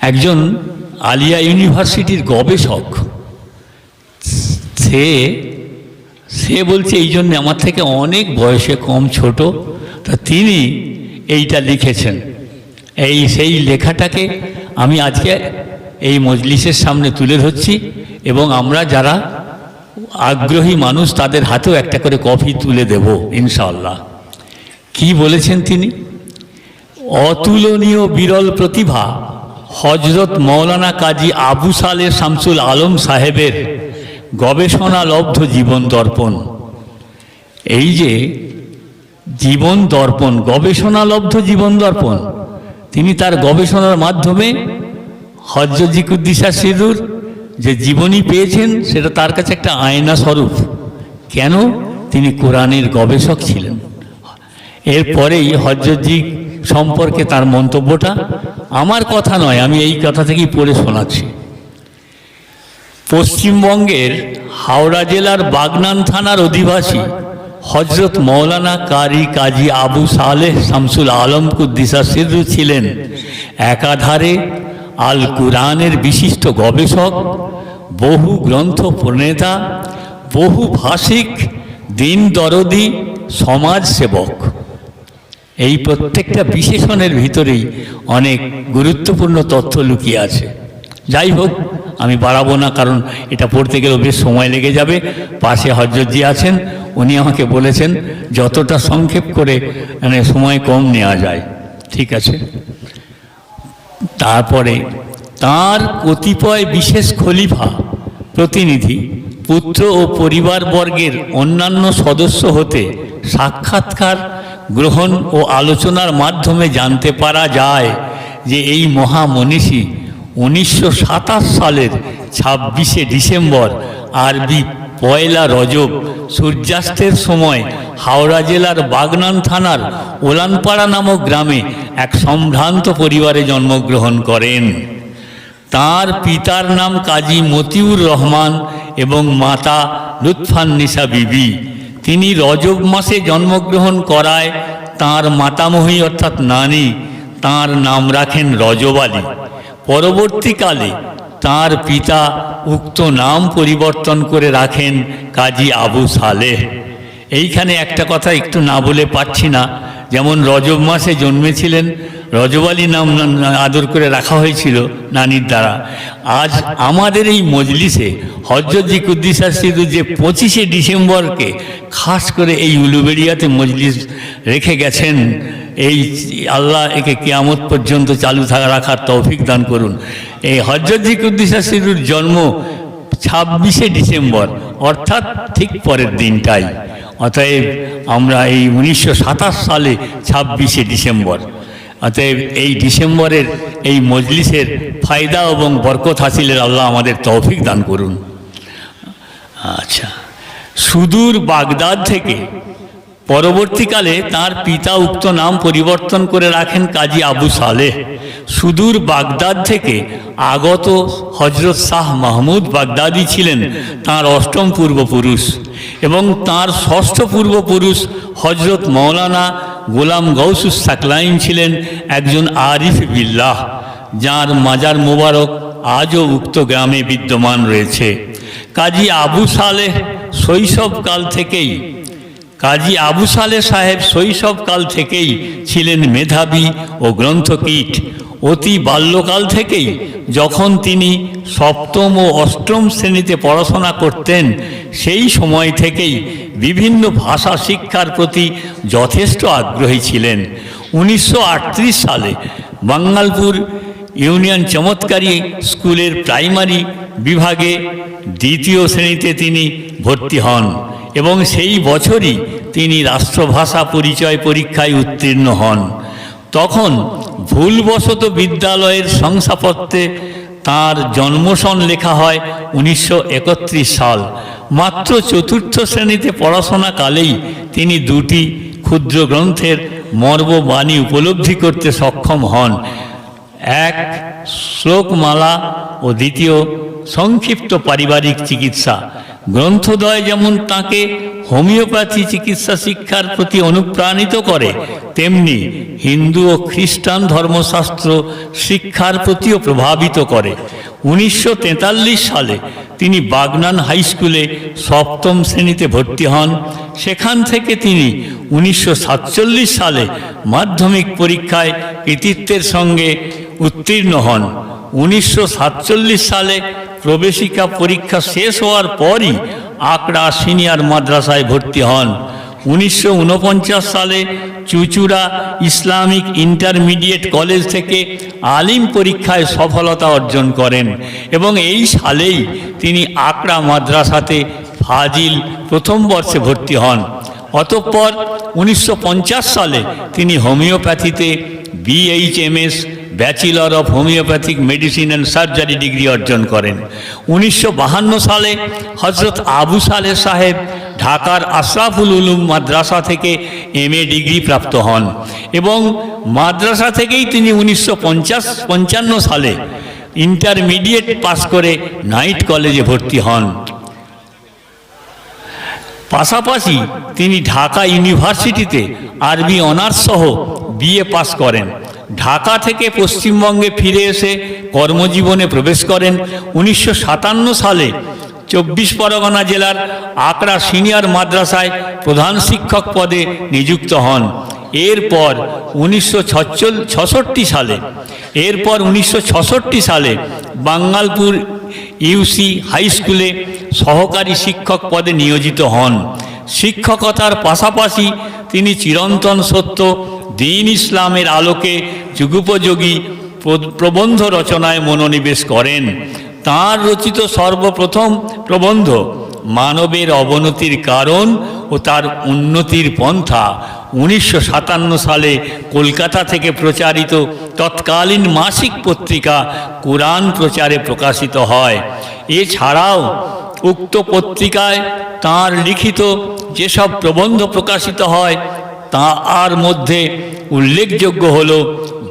একজন আলিয়া ইউনিভার্সিটির গবেষক। সে সে বলছে, এই জন্য আমার থেকে অনেক বয়সে কম ছোট। তা তিনি এইটা লিখেছেন। এই সেই লেখাটাকে আমি আজকে এই মজলিসের সামনে তুলে ধরছি এবং আমরা যারা আগ্রহী মানুষ, তাদের হাতেও একটা করে কপি তুলে দেব, ইনশাআল্লাহ। কি বলেছেন তিনি? অতুলনীয় বিরল প্রতিভা হজরত মৌলানা কাজী আবু সালে শামসুল আলম সাহেবের গবেষণালব্ধ জীবন দর্পণ। এই যে জীবন দর্পণ গবেষণালব্ধ জীবন দর্পণ, তিনি তার গবেষণার মাধ্যমে হজরত জিকুদ্দিসা সিদুর যে জীবনী পেয়েছেন, সেটা তার কাছে একটা আয়না স্বরূপ। কেন? তিনি কোরআনের গবেষক ছিলেন। এরপরেই হজরতজি সম্পর্কে তার মন্তব্যটা আমার কথা নয়, আমি এই কথা থেকেই পড়ে শোনাচ্ছি। পশ্চিমবঙ্গের হাওড়া জেলার বাগনান থানার অধিবাসী হজরত মৌলানা কারি কাজী আবু সালেহ শামসুল আলম কুদ্দিসা সিরু ছিলেন একাধারে আল কুরআনের বিশিষ্ট গবেষক, বহু গ্রন্থ প্রণেতা, বহু ভাষিক, দিন দরদি, সমাজ সেবক। এই প্রত্যেকটা বিশেষণের ভিতরেই অনেক গুরুত্বপূর্ণ তথ্য লুকিয়ে আছে। যাই হোক, আমি বাড়াবো না, কারণ এটা পড়তে গেলেও বেশ সময় লেগে যাবে। পাশে হজরতজি আছেন, উনি আমাকে বলেছেন, যতটা সংক্ষেপ করে মানে সময় কম নেওয়া যায়। ঠিক আছে। তারপরে, তার কতিপয় বিশেষ খলিফা, প্রতিনিধি, পুত্র ও পরিবারবর্গের অন্যান্য সদস্য হতে সাক্ষাৎকার গ্রহণ ও আলোচনার মাধ্যমে জানতে পারা যায় যে এই মহামনীষী উনিশশো সাতাশ সালের ছাব্বিশে ডিসেম্বর আরবি পয়লা রজব সূর্যাস্তের সময় হাওড়া জেলার বাগনান থানার ওলানপাড়া নামক গ্রামে এক সম্ভ্রান্ত পরিবারে জন্মগ্রহণ করেন। তার পিতার নাম কাজী মতিউর রহমান এবং মাতা লুৎফান্নিসা বিবি। তিনি রজব মাসে জন্মগ্রহণ করায় তার মাতামহী অর্থাৎ নানি তার নাম রাখেন রজব আলী। পরবর্তীকালে তার পিতা উক্ত নাম পরিবর্তন করে রাখেন কাজী আবু সালেহ। এইখানে একটা কথা একটু না বলে পাচ্ছি না। যেমন রজব মাসে জন্মেছিলেন রজব আলী নাম আদর করে রাখা হয়েছিল নানির দ্বারা। আজ আমাদের এই মজলিসে হজরত জিকুদ্দিসা সিধু যে পঁচিশে ডিসেম্বরকে খাস করে এই উলুবেড়িয়াতে মজলিস রেখে গেছেন, এই আল্লাহ একে কেয়ামত পর্যন্ত চালু থাকা রাখার তৌফিক দান করুন। এই হজরত জিকুদ্দিসা সিধুর জন্ম ছাব্বিশে ডিসেম্বর, অর্থাৎ ঠিক পরের দিনটাই। অতএব আমরা এই উনিশশো সাতাশ সালে ছাব্বিশে ডিসেম্বর অতএব এই ডিসেম্বরের এই মজলিসের ফায়দা এবং বরকত হাসিলের আল্লাহ আমাদের তৌফিক দান করুন। আচ্ছা সুদূর বাগদাদ থেকে পরবর্তীকালে তার পিতা উক্ত নাম পরিবর্তন করে রাখেন কাজী আবু সালেহ। সুদূর বাগদাদ থেকে আগত হজরত শাহ মাহমুদ বাগদাদি ছিলেন তার অষ্টম পূর্বপুরুষ এবং তার ষষ্ঠ পূর্বপুরুষ হজরত মৌলানা গোলাম গৌসুস সাকলাইন ছিলেন একজন আরিফ বিল্লাহ, যার মাজার মোবারক আজও উক্ত গ্রামে বিদ্যমান রয়েছে। কাজী আবু সালেহ শৈশবকাল থেকেই, কাজী আবু সালে সাহেব শৈশবকাল থেকেই ছিলেন মেধাবী ও গ্রন্থকীট অতি বাল্যকাল থেকেই যখন তিনি সপ্তম ও অষ্টম শ্রেণীতে পড়াশোনা করতেন, সেই সময় থেকেই বিভিন্ন ভাষা শিক্ষার প্রতি যথেষ্ট আগ্রহী ছিলেন। উনিশশো আটত্রিশ সালে বাঙ্গালপুর ইউনিয়ন চমৎকারী স্কুলের প্রাইমারি বিভাগে দ্বিতীয় শ্রেণীতে তিনি ভর্তি হন এবং সেই বছরই তিনি রাষ্ট্রভাষা পরিচয় পরীক্ষায় উত্তীর্ণ হন। তখন ভুলবশত বিদ্যালয়ের শংসাপত্রে তার জন্মসন লেখা হয় উনিশশো একত্রিশ সাল। মাত্র চতুর্থ শ্রেণীতে পড়াশোনাকালেই তিনি দুটি ক্ষুদ্র গ্রন্থের মর্মবাণী উপলব্ধি করতে সক্ষম হন। এক শ্লোকমালা ও দ্বিতীয় সংক্ষিপ্ত পারিবারিক চিকিৎসা। গ্রন্থদয় যেমন তাকে হোমিওপ্যাথি চিকিৎসা শিক্ষার প্রতি অনুপ্রাণিত করে, তেমনি হিন্দু ও খ্রিস্টান ধর্মশাস্ত্র শিক্ষার প্রতিও প্রভাবিত করে। উনিশশো তেতাল্লিশ সালে তিনি বাগনান হাই স্কুলে সপ্তম শ্রেণীতে ভর্তি হন। সেখান থেকে তিনি উনিশশো সাতচল্লিশ সালে মাধ্যমিক পরীক্ষায় কৃতিত্বের সঙ্গে উত্তীর্ণ হন। উনিশশো সাতচল্লিশ সালে প্রবেশিকা পরীক্ষা শেষ হওয়ার পরই আকড়া সিনিয়র মাদ্রাসায় ভর্তি হন। উনিশশো ঊনপঞ্চাশ সালে চুচুড়া ইসলামিক ইন্টারমিডিয়েট কলেজ থেকে আলিম পরীক্ষায় সফলতা অর্জন করেন এবং এই সালেই তিনি আকড়া মাদ্রাসাতে ফাজিল প্রথম বর্ষে ভর্তি হন। অতঃপর উনিশশো পঞ্চাশ সালে তিনি হোমিওপ্যাথিতে BHMS bachelor of homoeopathic medicine and surgery degree অর্জন করেন। উনিশশো সালে হজরত আবু সালেহ সাহেব ঢাকার আশরাফুল উলুম মাদ্রাসা থেকে এম এ ডিগ্রি প্রাপ্ত হন এবং মাদ্রাসা থেকেই তিনি উনিশশো পঞ্চান্ন সালে ইন্টারমিডিয়েট পাস করে নাইট কলেজে ভর্তি হন। পাশাপাশি তিনি ঢাকা ইউনিভার্সিটিতে আরবি অনার্স সহ বিএ পাস করেন। ঢাকা থেকে পশ্চিমবঙ্গে ফিরে এসে কর্মজীবনে প্রবেশ করেন উনিশশো সাতান্ন সালে চব্বিশ পরগনা জেলার আকড়া সিনিয়র মাদ্রাসায় প্রধান শিক্ষক পদে নিযুক্ত হন। এরপর উনিশশো সালে, এরপর উনিশশো সালে বাঙ্গালপুর ইউসি হাই স্কুলে সহকারী শিক্ষক পদে নিয়োজিত হন। শিক্ষকতার পাশাপাশি তিনি চিরন্তন সত্য দিন ইসলামের আলোকে যুগোপযোগী প্র- প্রবন্ধ রচনায় মনোনিবেশ করেন। তাঁর রচিত সর্বপ্রথম প্রবন্ধ মানবের অবনতির কারণ ও তার উন্নতির পন্থা উনিশশো সাতান্ন সালে কলকাতা থেকে প্রচারিত তৎকালীন মাসিক পত্রিকা কোরআন প্রচারে প্রকাশিত হয়। এছাড়াও উক্ত পত্রিকায় তাঁর লিখিত যেসব প্রবন্ধ প্রকাশিত হয় তার মধ্যে উল্লেখযোগ্য হল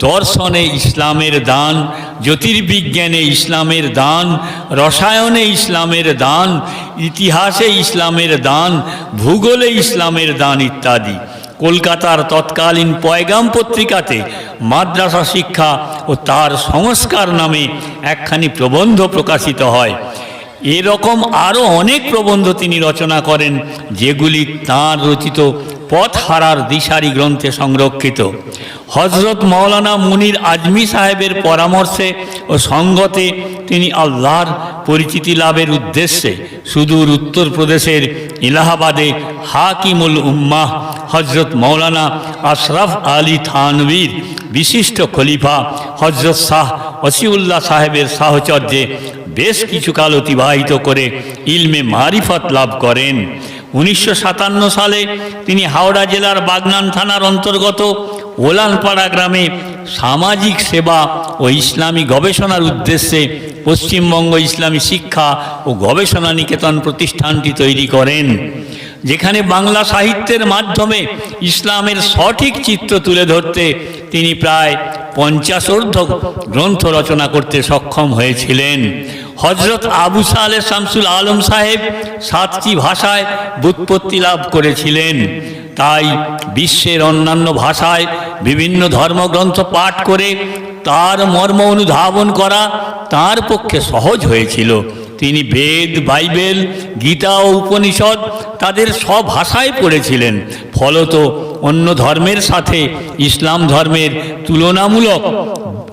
দর্শনে ইসলামের দান, জ্যোতির্বিজ্ঞানে ইসলামের দান, রসায়নে ইসলামের দান, ইতিহাসে ইসলামের দান, ভূগোলে ইসলামের দান ইত্যাদি। কলকাতার তৎকালীন পয়গাম পত্রিকাতে মাদ্রাসা শিক্ষা ও তার সংস্কার নামে একখানি প্রবন্ধ প্রকাশিত হয়। এরকম আরও অনেক প্রবন্ধ তিনি রচনা করেন, যেগুলি তাঁর রচিত পথ হারার দিশারি গ্রন্থে সংরক্ষিত। হজরত মৌলানা মুনির আজমি সাহেবের পরামর্শে ও সঙ্গতে তিনি আল্লাহর পরিচিতি লাভের উদ্দেশ্যে সুদূর উত্তরপ্রদেশের ইলাহাবাদে হাকিমুল উম্মাহ হজরত মৌলানা আশরাফ আলী থানবীর বিশিষ্ট খলিফা হজরত শাহ ওসিউল্লাহ সাহেবের সাহচর্যে বেশ কিছুকাল অতিবাহিত করে ইলমে মারিফত লাভ করেন। উনিশশো সাতান্ন সালে তিনি হাওড়া জেলার বাগনান থানার অন্তর্গত ওলানপাড়া গ্রামে সামাজিক সেবা ও ইসলামী গবেষণার উদ্দেশ্যে পশ্চিমবঙ্গ ইসলামী শিক্ষা ও গবেষণা নিকেতন প্রতিষ্ঠানটি তৈরি করেন। যেখানে বাংলা সাহিত্যের মাধ্যমে ইসলামের সঠিক চিত্র তুলে ধরতে তিনি প্রায় পঞ্চাশোর্ধ গ্রন্থ রচনা করতে সক্ষম হয়েছিলেন। হজরত আবু সালে শামসুল আলম সাহেব সাতটি ভাষায় বুৎপত্তি লাভ করেছিলেন। তাই বিশ্বের অন্যান্য ভাষায় বিভিন্ন ধর্মগ্রন্থ পাঠ করে তার মর্ম অনুধাবন করা তার পক্ষে সহজ হয়েছিল। তিনি বেদ, বাইবেল, গীতা ও উপনিষদ তাদের সব ভাষায় পড়েছিলেন। ফলত অন্য ধর্মের সাথে ইসলাম ধর্মের তুলনামূলক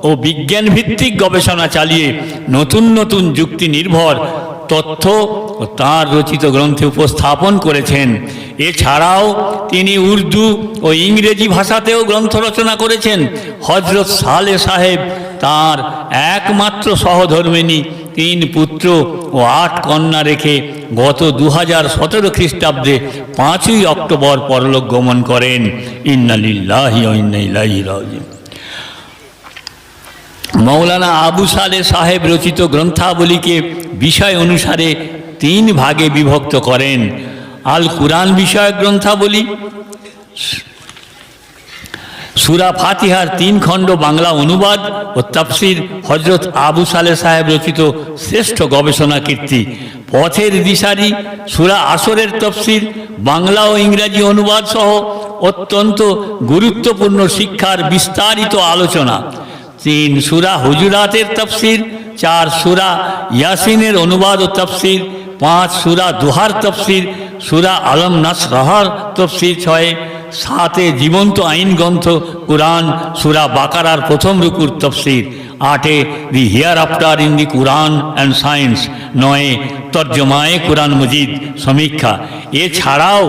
ও বিজ্ঞানভিত্তিক গবেষণা চালিয়ে নতুন নতুন যুক্তি নির্ভর তথ্য তাঁর রচিত গ্রন্থে উপস্থাপন করেছেন। এছাড়াও তিনি উর্দু ও ইংরেজি ভাষাতেও গ্রন্থ রচনা করেছেন। হজরত সালে সাহেব তাঁর একমাত্র সহধর্মিনী, তিন পুত্র ও আট কন্যা রেখে গত দু হাজার সতেরো খ্রিস্টাব্দে পাঁচই অক্টোবর পরলোক গমন করেন। ইন্নালিল্লাহি ও ইন্না ইলাইহি রাজিউন। মৌলানা আবু সালে সাহেব রচিত গ্রন্থাবলীকে বিষয় অনুসারে তিন ভাগে বিভক্ত করেন। আল কুরআন বিষয়ক গ্রন্থাবলী, সুরা ফাতিহার তিন খণ্ড বাংলা অনুবাদ ও তাফসির হজরত আবু সালে সাহেব রচিত শ্রেষ্ঠ গবেষণা কীর্তি। পথের দিশারি, সুরা আসরের তফসির, বাংলা ও ইংরাজি অনুবাদ সহ অত্যন্ত গুরুত্বপূর্ণ শিক্ষার বিস্তারিত আলোচনা। তিন সুরা হুজুরাতের তফসির, চার সুরা ইয়াসিনের অনুবাদ ও তফসির, পাঁচ সুরা দুহার তফসির, সুরা আলম নাস রহার তফসির, ছয় সাতে জীবন্ত আইন গ্রন্থ কোরআন, সুরা বাকারার প্রথম রুকুর তফসির, আটে the hereafter in the Quran and science, নয়ে তর্জমায়ে কোরআন মজিদ সমীক্ষা। এছাড়াও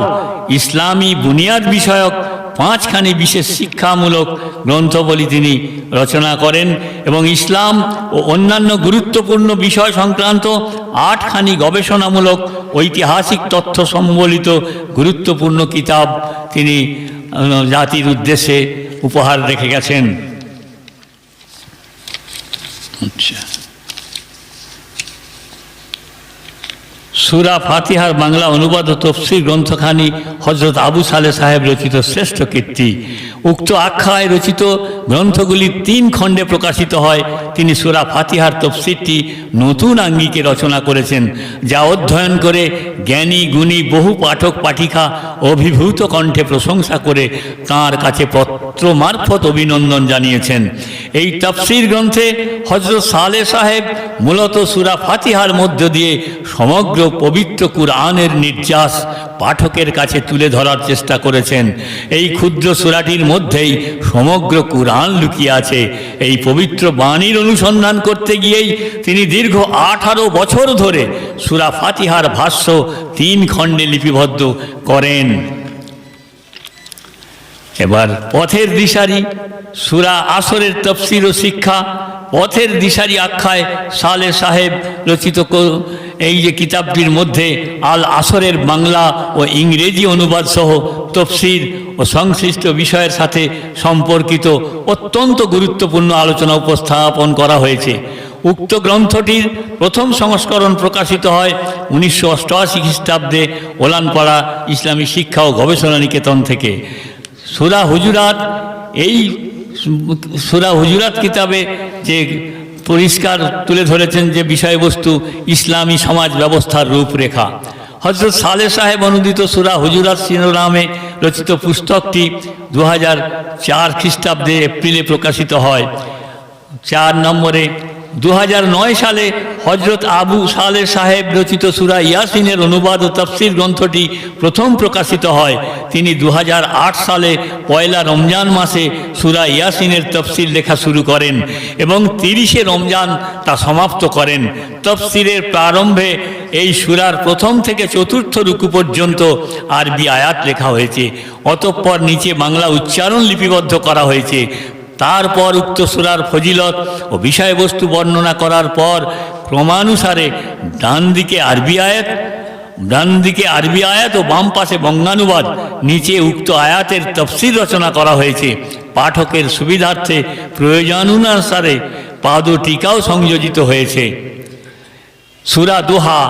ইসলামী বুনিয়াদ বিষয়ক পাঁচখানি বিশেষ শিক্ষামূলক গ্রন্থবলী তিনি রচনা করেন এবং ইসলাম ও অন্যান্য গুরুত্বপূর্ণ বিষয় সংক্রান্ত আটখানি গবেষণামূলক ঐতিহাসিক তথ্য সম্বলিত গুরুত্বপূর্ণ কিতাব তিনি জাতির উদ্দেশ্যে উপহার রেখে গেছেন। আচ্ছা। সুরা ফাতিহার বাংলা অনুবাদ ও তফসির গ্রন্থখানি হজরত আবু সালে সাহেব রচিত শ্রেষ্ঠ কীর্তি। উক্ত আখ্যায় রচিত গ্রন্থগুলি তিন খণ্ডে প্রকাশিত হয়। তিনি সুরা ফাতিহার তফসিরটি নতুন আঙ্গিকে রচনা করেছেন, যা অধ্যয়ন করে জ্ঞানী, গুণী, বহু পাঠক, পাঠিকা, অভিভূত কণ্ঠে প্রশংসা করে তাঁর কাছে পত্র মারফত অভিনন্দন জানিয়েছেন। এই তফসির গ্রন্থে হজরত সালে সাহেব মূলত সুরা ফাতিহার মধ্য দিয়ে সমগ্র পবিত্র কুরআনের নির্যাস পাঠকের কাছে তুলে ধরার চেষ্টা করেছেন। এই ক্ষুদ্র সুরাটির মধ্যেই সমগ্র কুরআন লুকিয়ে আছে। এই পবিত্র বাণীর অনুসন্ধান করতে গিয়েই তিনি দীর্ঘ আঠারো বছর ধরে সুরা ফাতিহার ভাষ্য তিন খণ্ডে লিপিবদ্ধ করেন। এবার পথের দিশারি, সুরা আসরের তফসির ও শিক্ষা, পথের দিশারি আখ্যায় সালে সাহেব রচিত এই যে কিতাবটির মধ্যে আল আসরের বাংলা ও ইংরেজি অনুবাদ সহ তফসির ও সংশ্লিষ্ট বিষয়ের সাথে সম্পর্কিত অত্যন্ত গুরুত্বপূর্ণ আলোচনা উপস্থাপন করা হয়েছে। উক্ত গ্রন্থটির প্রথম সংস্করণ প্রকাশিত হয় উনিশশো অষ্টআশি খ্রিস্টাব্দে ওলানপাড়া ইসলামী শিক্ষা ও গবেষণা নিকেতন থেকে। সুরা হুজুরাত, এই সুরা হুজুরাত কিতাবে যে পরিষ্কার তুলে ধরেছেন যে বিষয়বস্তু, ইসলামী সমাজ ব্যবস্থার রূপরেখা। হজরত সালে সাহেব অনুদিত সুরা হুজুরাত শিরোনামে রচিত পুস্তকটি দু হাজার চার খ্রিস্টাব্দে এপ্রিলে প্রকাশিত হয়। চার নম্বরে দু সালে হজরত আবু সালে সাহেব রচিত সুরা ইয়াসিনের অনুবাদ ও তফসির গ্রন্থটি প্রথম প্রকাশিত হয়। তিনি দু হাজার আট সালে পয়লা রমজান মাসে সুরা ইয়াসিনের তফসির লেখা শুরু করেন এবং তিরিশে রমজান তা সমাপ্ত করেন। তফসিরের প্রারম্ভে এই সুরার প্রথম থেকে চতুর্থ রুকু পর্যন্ত আরবি আয়াত লেখা হয়েছে। অতঃপর নিচে বাংলা উচ্চারণ লিপিবদ্ধ করা হয়েছে। তারপর উক্ত সুরার ফজিলত ও বিষয়বস্তু বর্ণনা করার পর ক্রমানুসারে ডান দিকে আরবি আয়াত ডান দিকে আরবি আয়াত ও বাম পাশে বঙ্গানুবাদ, নিচে উক্ত আয়াতের তফসিল রচনা করা হয়েছে। পাঠকের সুবিধার্থে প্রয়োজনানুসারে পাদ টিকাও সংযোজিত হয়েছে। সুরা দোহা,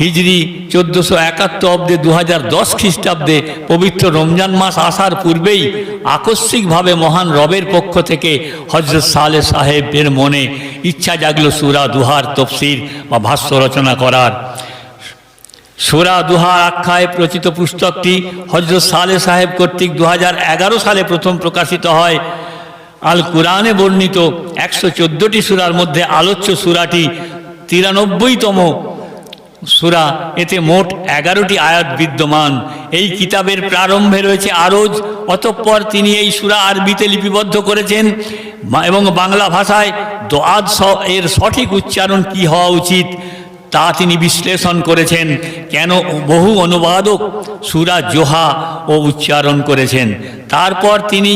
হিজরি চোদ্দোশো একাত্তর অব্দে দু হাজার দশ খ্রিস্টাব্দে পবিত্র রমজান মাস আসার পূর্বেই আকস্মিকভাবে মহান রবের পক্ষ থেকে হজরত সালে সাহেবের মনে ইচ্ছা জাগলো সুরা দুহার তফসির বা ভাষ্য রচনা করার। সুরা দুহার আখ্যায় রচিত পুস্তকটি হজরত সালে সাহেব কর্তৃক দু হাজার এগারো সালে প্রথম প্রকাশিত হয়। আল কুরআনে বর্ণিত একশো চোদ্দোটি সুরার মধ্যে আলোচ্য সুরাটি তিরানব্বইতম সুরা, এতে মোট এগারোটি আয়াত বিদ্যমান। এই কিতাবের প্রারম্ভে রয়েছে আরজ, অতঃপর তিনি এই সুরা আরবিতে লিপিবদ্ধ করেছেন এবং বাংলা ভাষায় দোয়াদ এর সঠিক উচ্চারণ কি হওয়া উচিত তা তিনি বিশ্লেষণ করেছেন। কেন বহু অনুবাদক সুরা জোহা ও উচ্চারণ করেছেন। তারপর তিনি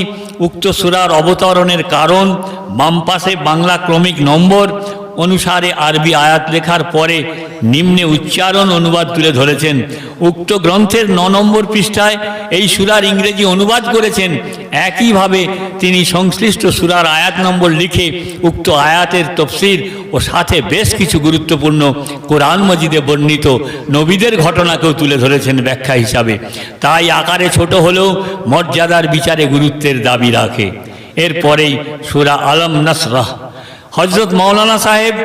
উক্ত সুরার অবতরণের কারণ, বাম পাশে বাংলা ক্রমিক নম্বর অনুসারে আরবি আয়াত লেখার পরে নিম্নে উচ্চারণ অনুবাদ তুলে ধরেছেন। উক্ত গ্রন্থের ন নম্বর পৃষ্ঠায় এই সুরার ইংরেজি অনুবাদ করেছেন। একইভাবে তিনি সংশ্লিষ্ট সুরার আয়াত নম্বর লিখে উক্ত আয়াতের তফসির ও সাথে বেশ কিছু গুরুত্বপূর্ণ কোরআন মজিদে বর্ণিত নবীদের ঘটনাকেও তুলে ধরেছেন ব্যাখ্যা হিসাবে। তাই আকারে ছোট হলেও মর্যাদার বিচারে গুরুত্বের দাবি রাখে। এরপরেই সুরা আলম নাসরাহ। হজরত মৌলানা সাহেব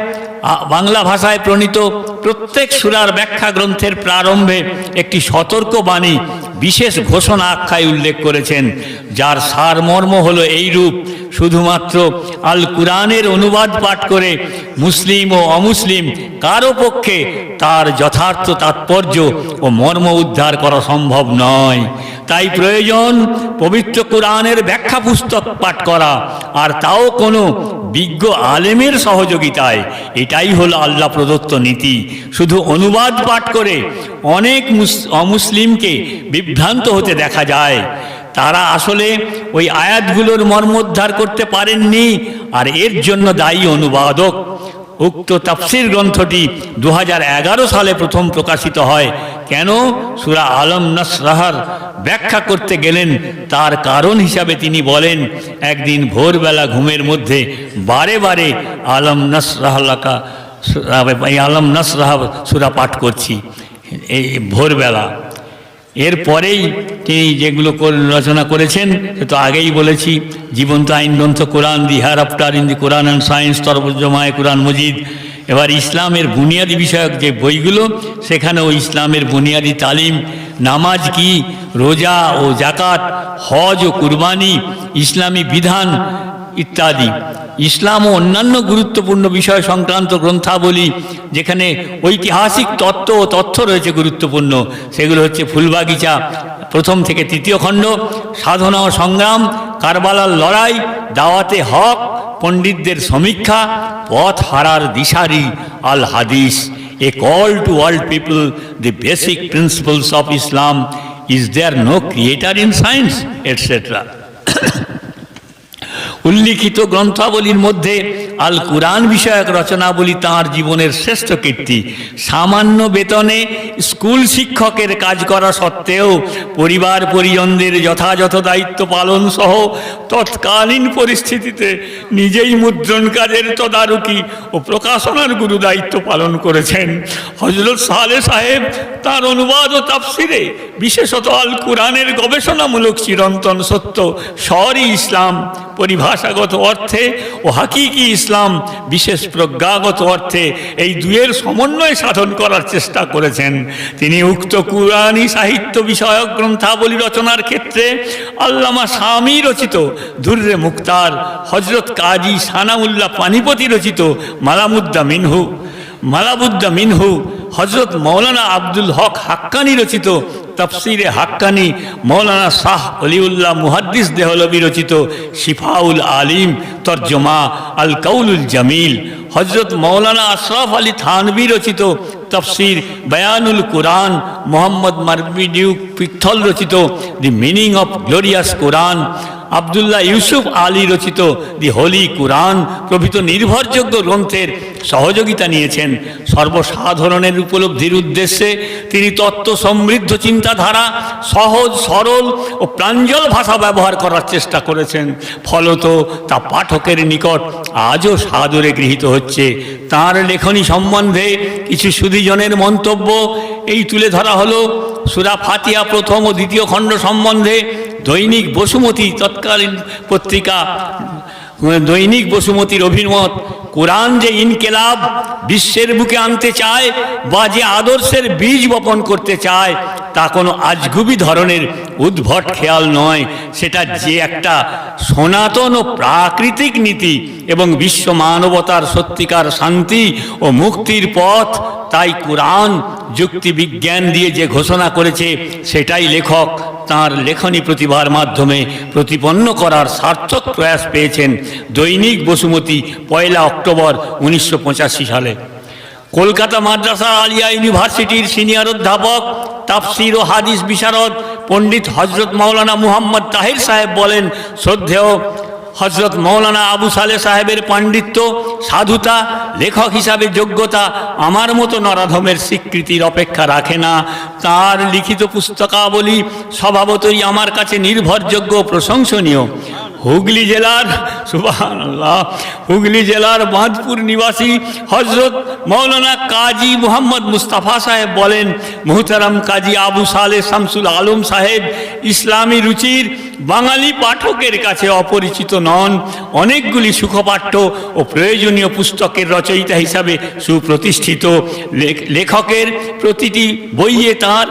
বাংলা ভাষায় প্রণীত প্রত্যেক সুরার ব্যাখ্যা গ্রন্থের প্রারম্ভে একটি সতর্ক বাণী, বিশেষ ঘোষণা আখ্যায় উল্লেখ করেছেন, যার সারমর্ম হলো এইরূপ শুধুমাত্র আল কুরআনের অনুবাদ পাঠ করে মুসলিম ও অমুসলিম কারও পক্ষে তার যথার্থ তাৎপর্য ও মর্ম উদ্ধার করা সম্ভব নয়। তাই প্রয়োজন পবিত্র কোরআনের ব্যাখ্যা পুস্তক পাঠ করা, আর তাও কোনো বিজ্ঞ আলেমের সহযোগিতায়। এটাই হলো আল্লাহ প্রদত্ত নীতি। শুধু অনুবাদ পাঠ করে অনেক অমুসলিমকে বিভ্রান্ত হতে দেখা যায়। তারা আসলে ওই আয়াতগুলোর মর্মোদ্ধার করতে পারেননি, আর এর জন্য দায়ী অনুবাদক। উক্ত তাফসির গ্রন্থটি দু হাজার এগারো সালে প্রথম প্রকাশিত হয়। কেন? সুরা আলম নসরাহার ব্যাখ্যা করতে গেলেন, তার কারণ হিসাবে তিনি বলেন, একদিন ভোরবেলা ঘুমের মধ্যে বারে বারে আলম নসরাহলাকা এই আলম নসরাহ সুরা পাঠ করছি, এই ভোরবেলা। এরপরেই তিনি যেগুলো রচনা করেছেন, সে তো আগেই বলেছি, জীবন্ত আইন গ্রন্থ, Quran, the hereafter in the Quran and science তরজমায় Quran Majid. এবার ইসলামের বুনিয়াদি বিষয়ক যে বইগুলো, সেখানেও ইসলামের বুনিয়াদি তালিম, নামাজ কি, রোজা ও জাকাত হজ ও কুরবানি, ইসলামী বিধান ইত্যাদি। ইসলাম ও অন্যান্য গুরুত্বপূর্ণ বিষয় সংক্রান্ত গ্রন্থাবলী, যেখানে ঐতিহাসিক তত্ত্ব ও তথ্য রয়েছে গুরুত্বপূর্ণ। সেগুলো হচ্ছে ফুলবাগিচা, প্রথম থেকে তৃতীয় খণ্ড, সাধনা ও সংগ্রাম, কারবালার লড়াই, দাওয়াতে হক, পণ্ডিতদের সমীক্ষা, পথ হারার দিশারি, Al Hadith. A call to world people, the basic principles of Islam, is there no creator in science, etcetera. উল্লিখিত গ্রন্থাবলীর মধ্যে আল কুরআন বিষয়ক রচনাবলী তাঁর জীবনের শ্রেষ্ঠ কীর্তি। সামান্য বেতনে স্কুল শিক্ষকের কাজ করা সত্ত্বেও পরিবার পরিজনদের যথাযথ দায়িত্ব পালন সহ তৎকালীন পরিস্থিতিতে নিজেই মুদ্রণ কাজের তদারকি ও প্রকাশনার গুরু দায়িত্ব পালন করেছেন। হজরত সালে সাহেব তার অনুবাদ ও তাফসিরে বিশেষত আল কুরআনের গবেষণামূলক চিরন্তন সত্য শহরই ইসলাম পরিভাষাগত অর্থে ও হাকিকি ইসলাম বিশেষ প্রজ্ঞাগত অর্থে এই দুয়ের সমন্বয় সাধন করার চেষ্টা করেছেন। তিনি উক্ত কুরআনী সাহিত্য বিষয়ক গ্রন্থাবলী রচনার ক্ষেত্রে আল্লামা স্বামী রচিত, দুর্রে মুক্তার হজরত কাজী সানাউল্লাহ পানিপতি রচিত, মালামুদ্দা মিনহু মালাবুদ্দা মিনহু হজরত মৌলানা আব্দুল হক হাক্কানি রচিত, তফসিরে হাক্কানি, মৌলানা শাহ অলিউল্লাহ মুহাদ্দিস দেহলবি রচিত, শিফাউল আলিম তর্জমা আল কাউলুল জামিল। হজরত মৌলানা আশরাফ আলী থানবি রচিত, তফসির বয়ানুল কোরআন, মোহাম্মদ মারবিডিউ পিথল রচিত, the meaning of glorious Quran. Abdullah Yusuf Ali রচিত দি হোলি কুরআন প্রভৃত নির্ভরযোগ্য গ্রন্থের সহযোগিতা নিয়েছেন। সর্বসাধারণের উপলব্ধির উদ্দেশ্যে তিনি তত্ত্ব সমৃদ্ধ চিন্তাধারা, সহজ, সরল ও প্রাঞ্জল ভাষা ব্যবহার করার চেষ্টা করেছেন। ফলত তা পাঠকের নিকট আজও সাদরে গৃহীত হচ্ছে। তার লেখনী সম্বন্ধে কিছু সুধীজনের মন্তব্য এই তুলে ধরা হলো সুরা ফাতিয়া প্রথম ও দ্বিতীয় খণ্ড সম্বন্ধে দৈনিক বসুমতী তৎকালীন পত্রিকা দৈনিক বসুমতীর অভিমত কোরআন যে ইনকেলাব বিশ্বের বুকে আনতে চায় বা যে আদর্শের বীজ বপন করতে চায়, তা কোনো আজগুবি ধরনের উদ্ভট খেয়াল নয়। সেটা যে একটা সনাতন ও প্রাকৃতিক নীতি এবং বিশ্ব মানবতার সত্যিকার শান্তি ও মুক্তির পথ, তাই কোরআন যুক্তি বিজ্ঞান দিয়ে যে ঘোষণা করেছে, সেটাই লেখক তার লেখনী প্রতিভার মাধ্যমে প্রতিপন্ন করার সার্থক প্রয়াস পেয়েছেন দৈনিক বসুমতী, পয়লা অক্টোবর উনিশশো পঁচাশি সালে। কলকাতা মাদ্রাসা আলিয়া ইউনিভার্সিটির সিনিয়র অধ্যাপক তাফসির ও হাদিস বিশারদ পণ্ডিত হজরত মাওলানা মুহাম্মদ তাহির সাহেব বলেন, শ্রদ্ধেয় হজরত মৌলানা আবু সালে সাহেবের পাণ্ডিত্য, সাধুতা, লেখক হিসাবে যোগ্যতা আমার মতো নরাধমের স্বীকৃতির অপেক্ষা রাখে না। তার লিখিত পুস্তকাবলী স্বভাবতই আমার কাছে নির্ভরযোগ্য প্রশংসনীয়। হুগলি জেলার আল্লাহ হুগলি জেলার বাঁধপুর নিবাসী হজরত মৌলানা কাজী মোহাম্মদ মুস্তাফা সাহেব বলেন, মোহতারাম কাজী আবু সালে শামসুল আলম সাহেব ইসলামী রুচির বাঙালি পাঠকের কাছে অপরিচিত নন। অনেকগুলি সুখপাঠ্য ও প্রয়োজনীয় পুস্তকের রচয়িতা হিসাবে সুপ্রতিষ্ঠিত। লেখকের প্রতিটি বইয়ে তার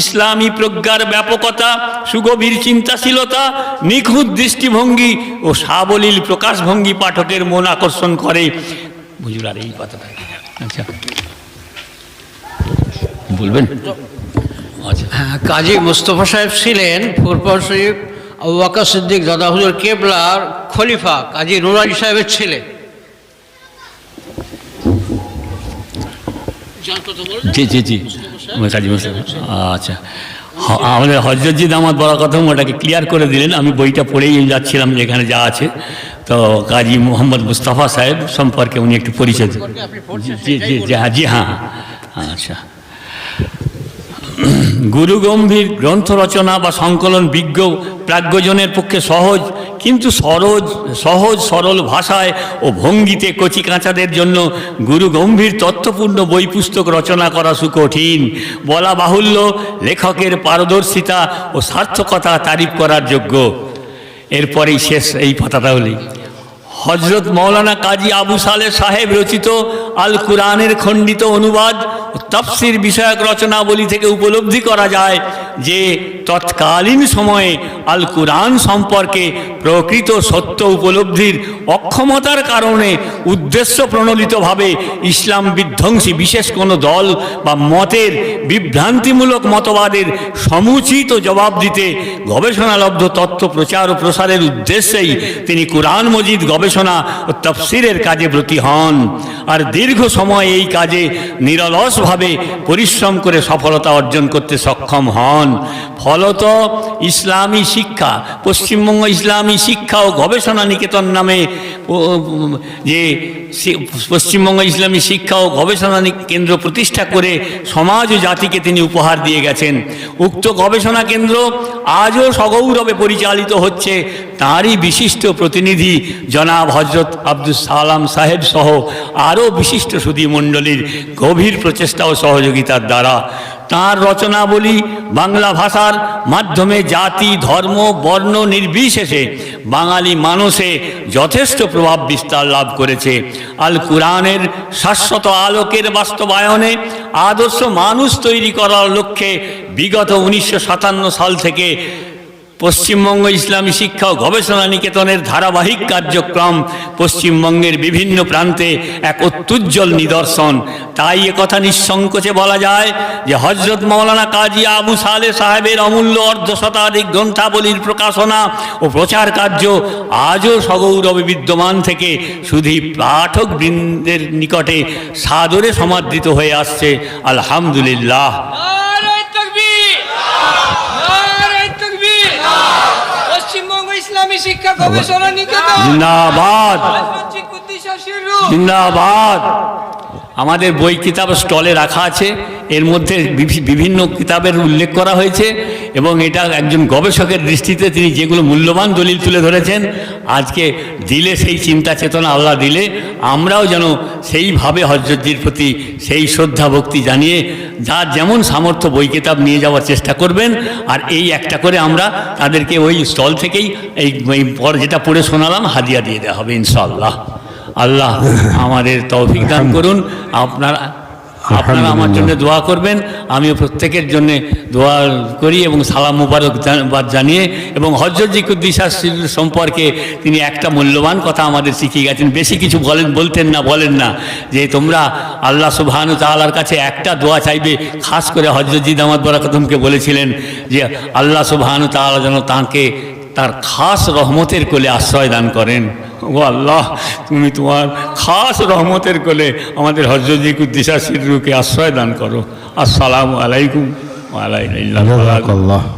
ইসলামী প্রজ্ঞার ব্যাপকতা, সুগভীর চিন্তাশীলতা, নিখুঁত দৃষ্টিভঙ্গি ও সাবলীল প্রকাশভঙ্গি পাঠকের মন আকর্ষণ করে। বুঝুন আর এই কথাটা আচ্ছা। বলবেন? আচ্ছা। হ্যাঁ, কাজী মুস্তফা সাহেব ছিলেন ফুরপুর শরীফ আবু বকর সিদ্দিক দাদা হুজুর কেবলার খলিফা কাজী নুরালি সাহেবের ছেলে। জি জি জি। কাজী মোস্তাফা। আচ্ছা। আমাদের হজরতজি দামাত বলা কথা ওটাকে ক্লিয়ার করে দিলেন। আমি বইটা পড়েই যাচ্ছিলাম যেখানে যা আছে। তো কাজী মোহাম্মদ মুস্তাফা সাহেব সম্পর্কে উনি একটু পরিচয় দেন। জি জি জি হ্যাঁ জি হ্যাঁ হ্যাঁ আচ্ছা। গুরু গম্ভীর গ্রন্থ রচনা বা সংকলন বিজ্ঞ প্রাজ্ঞজনের পক্ষে সহজ। কিন্তু সরজ, সহজ সরল ভাষায় ও ভঙ্গিতে কচি কাঁচাদের জন্য গুরু গম্ভীর তথ্যপূর্ণ বই পুস্তক রচনা করা সুকঠিন। বলা বাহুল্য, লেখকের পারদর্শিতা ও সার্থকতা তারিফ করার যোগ্য। এরপরেই শেষ এই পাতাটা হলেই। হজরত মৌলানা কাজী আবু সালে সাহেব রচিত আল কুরআনের খণ্ডিত অনুবাদ, তফসির বিষয়ক রচনাবলী থেকে উপলব্ধি করা যায় যে তৎকালীন সময়ে আল কুরআন সম্পর্কে প্রকৃত সত্য উপলব্ধির অক্ষমতার কারণে উদ্দেশ্য প্রণোদিতভাবে ইসলাম বিধ্বংসী বিশেষ কোনো দল বা মতের বিভ্রান্তিমূলক মতবাদের সমুচিত জবাব দিতে গবেষণালব্ধ তথ্য প্রচার ও প্রসারের উদ্দেশ্যেই তিনি কুরআন মজিদ গবেষণা ও তফসিরের কাজে ব্রতী হন। আর দীর্ঘ সময় এই কাজে নিরলসভাবে পরিশ্রম করে সফলতা অর্জন করতে সক্ষম হন। ফলত ইসলামী শিক্ষা, পশ্চিমবঙ্গ ইসলামী শিক্ষা ও গবেষণা নিকেতন নামে যে পশ্চিমবঙ্গ ইসলামী শিক্ষা ও গবেষণা কেন্দ্র প্রতিষ্ঠা করে সমাজ ও জাতিকে তিনি উপহার দিয়ে গেছেন। উক্ত গবেষণা কেন্দ্র আজও সগৌরবে পরিচালিত হচ্ছে। তাঁরই বিশিষ্ট প্রতিনিধি জনাব হজরত আব্দুল সালাম সাহেব সহ আরও বিশিষ্ট সুদী মণ্ডলীর গভীর প্রচেষ্টা ও সহযোগিতার দ্বারা তাঁর রচনাবলী বাংলা ভাষার মাধ্যমে জাতি, ধর্ম, বর্ণ নির্বিশেষে বাঙালি মানুষে যথেষ্ট প্রভাব বিস্তার লাভ করেছে। আল কুরআনের শাশ্বত আলোকের বাস্তবায়নে আদর্শ মানুষ তৈরি করার লক্ষ্যে বিগত উনিশশো সাতান্ন সাল থেকে পশ্চিমবঙ্গ ইসলামী শিক্ষা ও গবেষণা নিকেতনের ধারাবাহিক কার্যক্রম পশ্চিমবঙ্গের বিভিন্ন প্রান্তে এক অত্যুজ্জ্বল নিদর্শন। তাই কথা নিঃসংকোচে বলা যায় যে হজরত মৌলানা কাজী আবু সালে সাহেবের অমূল্য অর্ধ শতাধিক গ্রন্থাবলীর প্রকাশনা ও প্রচার কার্য আজও সগৌরবে বিদ্যমান থেকে শুধু পাঠক বৃন্দের নিকটে সাদরে সমাদৃত হয়ে আসছে। আলহামদুলিল্লাহ। ইসলামী শিক্ষা গবেষণা নিকেতন। জিন্দাবাদ। জিন্দাবাদ। আমাদের বই কিতাব স্টলে রাখা আছে। এর মধ্যে বিভিন্ন কিতাবের উল্লেখ করা হয়েছে এবং এটা একজন গবেষকের দৃষ্টিতে তিনি যেগুলো মূল্যবান দলিল তুলে ধরেছেন, আজকে দিলে সেই চিন্তা চেতনা আল্লাহ দিলে, আমরাও যেন সেইভাবে হজরতজির প্রতি সেই শ্রদ্ধা ভক্তি জানিয়ে যা যেমন সামর্থ্য বই কিতাব নিয়ে যাওয়ার চেষ্টা করবেন, আর এই একটা করে আমরা তাদেরকে ওই স্টল থেকেই এই পর যেটা পড়ে শোনালাম, হাদিয়া দিয়ে দেওয়া হবে ইনশাআল্লাহ। আল্লাহ আমাদের তৌফিক দান করুন। আপনার আপনারা আমার জন্য দোয়া করবেন। আমিও প্রত্যেকের জন্য দোয়া করি এবং সালাম মুবারকবাদ জানিয়ে এবং হজরতজি কুদ্দিসার সম্পর্কে তিনি একটা মূল্যবান কথা আমাদের শিখিয়ে গেছেন। বেশি কিছু বলেন বলতেন না বলেন না যে তোমরা আল্লাহ সুবহানু তাআলার কাছে একটা দোয়া চাইবে। খাস করে হজরতজি দামাত বরাকতমকে বলেছিলেন যে আল্লাহ সুবহানু তাআলা যেন তাঁকে তার খাস রহমতের কোলে আশ্রয় দান করেন। ও আল্লাহ, তুমি তোমার খাস রহমতের কোলে আমাদের হজরজি কুদ্দিসা সিরুকে আশ্রয় দান করো। আসসালামু আলাইকুম জাযাকাল্লাহ।